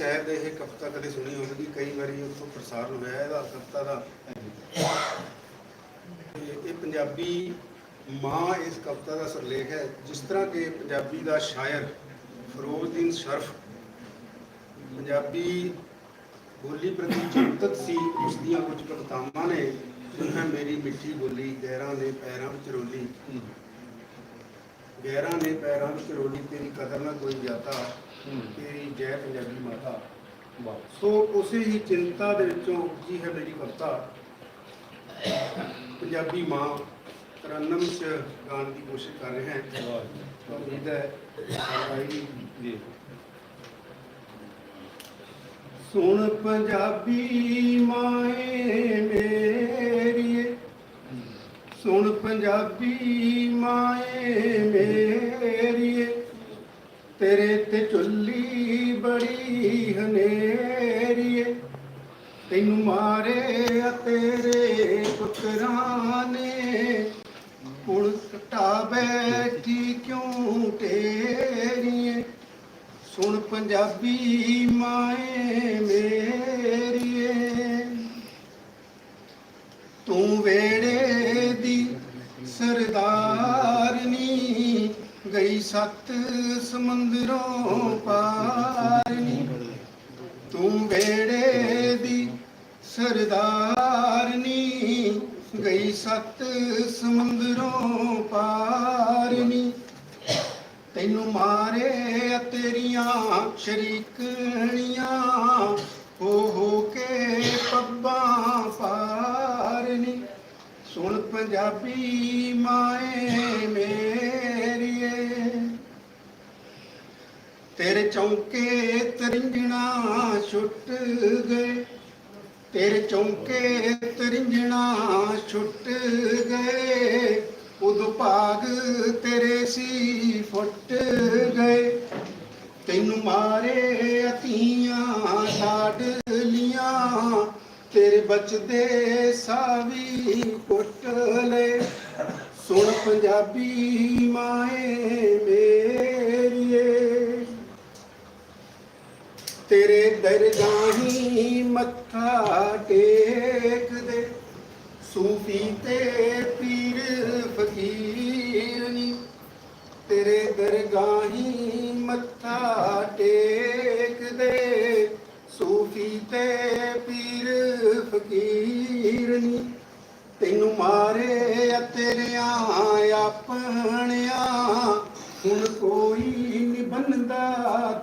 ਸ਼ਾਇਦ ਇਹ ਕਵਿਤਾ ਕਦੇ ਸੁਣੀ ਹੋਵੇਗੀ ਕਈ ਵਾਰੀ ਉੱਥੋਂ ਪ੍ਰਸਾਰਨ ਹੋਇਆ ਇਹਦਾ ਕਵਿਤਾ ਦਾ ਇਹ ਪੰਜਾਬੀ ਮਾਂ ਇਸ ਕਵਿਤਾ ਦਾ ਸਿਰਲੇਖ ਹੈ। ਜਿਸ ਤਰ੍ਹਾਂ ਕਿ ਪੰਜਾਬੀ ਦਾ ਸ਼ਾਇਰ ਫਿਰੋਜ਼ਦੀਨ ਸ਼ਰਫ ਪੰਜਾਬੀ ਬੋਲੀ ਪ੍ਰਤੀ ਚਿੰਤਤ ਸੀ, ਉਸ ਦੀਆਂ ਕੁਝ ਕਵਿਤਾਵਾਂ ਨੇ, ਜਿਨ੍ਹਾਂ ਮੇਰੀ ਮਿੱਠੀ ਬੋਲੀ ਗਹਿਰਾਂ ਨੇ ਪੈਰਾਂ ਵਿੱਚ ਰੋਲੀ। ਗਹਿਰਾਂ ਨੇ ਪੈਰਾਂ ਵਿੱਚ ਰੋਲੀ ਤੇਰੀ ਕਦਰ ਨਾ ਕੋਈ ਜਾਤਾ ਤੇਰੀ ਜੈ ਪੰਜਾਬੀ ਮਾਤਾ। ਸੋ ਉਸੇ ਹੀ ਚਿੰਤਾ ਦੇ ਵਿੱਚੋਂ ਉਪਜੀ ਹੈ ਮੇਰੀ ਕਵਿਤਾ। ਪੰਜਾਬੀ ਮਾਂ ਤਰਨਮ ਚ ਗਾਣ ਦੀ ਕੋਸ਼ਿਸ਼ ਕਰ ਰਹੇ ਹਾਂ। ਤਾਂ ਉਮੀਦ ਹੈ ਆਏਗੀ ਜੀ। ਸੁਣ ਪੰਜਾਬੀ ਮਾਏ ਮੇਰੀਏ। ਸੁਣ ਪੰਜਾਬੀ ਮਾਏ ਬੜੀ ਤੈਨੂੰ ਮਾਰੇ ਆ ਤੇਰੇ ਪੁੱਤਰਾਂ ਨੇ। ਹੁਣ ਕਟਾ ਬੈਠੀ ਕਿਉਂ ਤੇਰੀਏ? ਸੁਣ ਪੰਜਾਬੀ ਮਾਏ ਮੇਰੀਏ। ਤੂੰ ਵੇੜੇ ਦੀ ਸਰਦਾਰਨੀ ਗਈ ਸੱਤ ਸਮੁੰਦਰੋਂ ਪਾਰਨੀ ਤੂੰ ਵੇੜੇ ਦੀ ਸਰਦਾਰਨੀ ਗਈ ਸੱਤ ਸਮੁੰਦਰੋਂ ਪਾਰਨੀ ਤੈਨੂੰ ਮਾਰੇ ਤੇਰੀਆਂ ਸ਼ਰੀਕਣੀਆਂ, ਹੋ ਹੋ ਕੇ ਪੱਬਾਂ ਪਾਰਨੀ ਸੁਣ ਪੰਜਾਬੀ ਮਾਏ ਮੇਰੀਏ, ਤੇਰੇ ਚੌਂਕੇ ਤਰਿੰਜਣਾ ਛੁੱਟ ਗਏ। ਤੇਰੇ ਚੌਂਕੇ ਤਰਿੰਜਣਾ ਛੁੱਟ ਗਏ। ਉਦੋਂ ਭਾਗ ਤੇਰੇ ਸੀ ਫੁੱਟ ਗਏ। ਤੈਨੂੰ ਮਾਰੇ ਅਤੀਆਂ ਲਾਡਲੀਆਂ ਤੇਰੇ ਬਚਦੇ ਸਾਵੀ ਕੁੱਟ ਲੈ ਸੁਣ ਪੰਜਾਬੀ ਮਾਏ ਦਰਗਾਹੀ ਮੱਥਾ ਟੇਕਦੇ, ਸੂਫੀ ਤੇ ਪੀਰ ਫਕੀਰ ਨੀ ਤੇਰੇ ਦਰਗਾਹੀ ਮੱਥਾ ਟੇਕਦੇ, ਸੂਫੀ ਤੇ ਪੀਰ ਫਕੀਰ ਨੀ ਤੈਨੂੰ ਮਾਰੇ ਆ, ਤੇਰਿਆਂ ਆਪਣਿਆਂ। ਹੁਣ ਕੋਈ ਨਹੀਂ ਬੰਦਾ